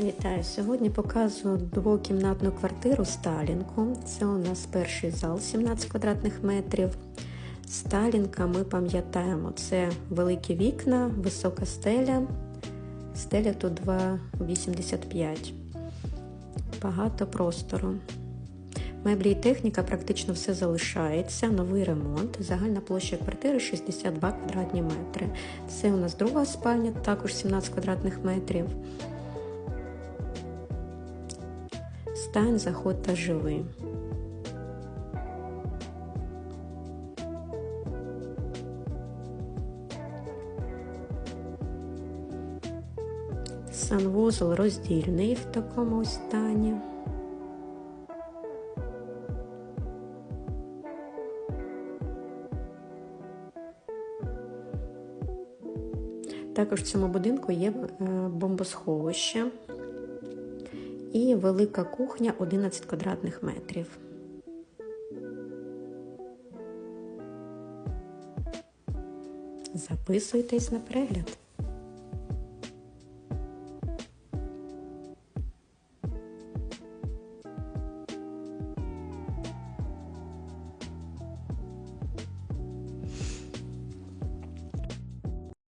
Вітаю! Сьогодні показую двокімнатну квартиру Сталінку. Це у нас перший зал 17 квадратних метрів. Сталінка ми пам'ятаємо, це великі вікна, висока стеля. Стеля тут 2,85. Багато простору. Меблі і техніка практично все залишається. Новий ремонт. Загальна площа квартири 62 квадратні метри. Це у нас друга спальня, також 17 квадратних метрів. Стань, заход та живи. Санвузол роздільний в такому стані. Також в цьому будинку є е, бомбосховище і велика кухня 11 квадратних метрів. Записуйтесь на перегляд.